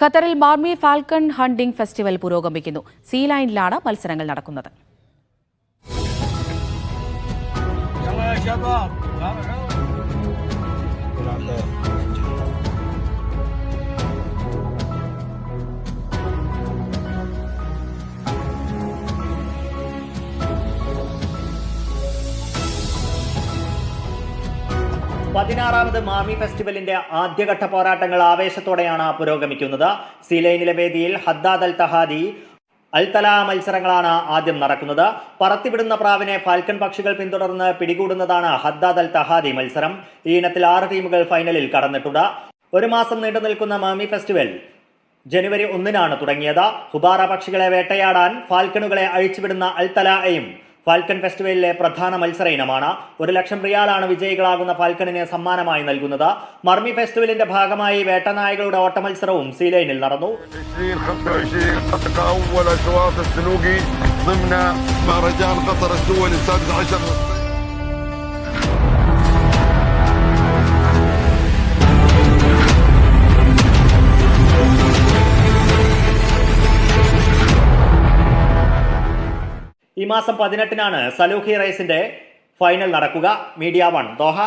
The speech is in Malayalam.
ഖത്തറിൽ ബാർമി ഫാൽക്കൺ ഹണ്ടിംഗ് ഫെസ്റ്റിവൽ പുരോഗമിക്കുന്നു. സീ ലൈനിലാണ് മത്സരങ്ങൾ നടക്കുന്നത്. പതിനാറാമത് മാമി ഫെസ്റ്റിവലിന്റെ ആദ്യഘട്ട പോരാട്ടങ്ങൾ ആവേശത്തോടെയാണ് പുരോഗമിക്കുന്നത്. സിലൈനിലെ വേദിയിൽ ഹദ്ദാദ് അൽ തഹാദി അൽ തല മത്സരങ്ങളാണ് ആദ്യം നടക്കുന്നത്. പറത്തിവിടുന്ന പ്രാവിനെ ഫാൽക്കൺ പക്ഷികൾ പിന്തുടർന്ന് പിടികൂടുന്നതാണ് ഹദ്ദാദ് അൽ തഹാദി മത്സരം. ഈ ഇനത്തിൽ ആറ് ടീമുകൾ ഫൈനലിൽ കടന്നിട്ടുണ്ട്. ഒരു മാസം നീണ്ടു നിൽക്കുന്ന മാമി ഫെസ്റ്റിവൽ ജനുവരി ഒന്നിനാണ് തുടങ്ങിയത്. ഹുബാറ പക്ഷികളെ വേട്ടയാടാൻ ഫാൽക്കണുകളെ അഴിച്ചുവിടുന്ന അൽ തലായും ഫാൽക്കൺ ഫെസ്റ്റിവലിലെ പ്രധാന മത്സര ഇനമാണ് ഒരു ലക്ഷം റിയാലാണ് വിജയികളാകുന്ന ഫാൽക്കണിന് സമ്മാനമായി നൽകുന്നത് മർമി ഫെസ്റ്റിവലിന്റെ ഭാഗമായി വേട്ടനായകളുടെ ഓട്ടമത്സരവും സീലൈനിൽ നടന്നു 2025 حقق اول اشواط السلوقي ضمن مهرجان قطر الدولي السادس عشر ഈ മാസം പതിനെട്ടിനാണ് സലൂഹി റൈസിന്റെ ഫൈനൽ നടക്കുക. Media one. ദോഹ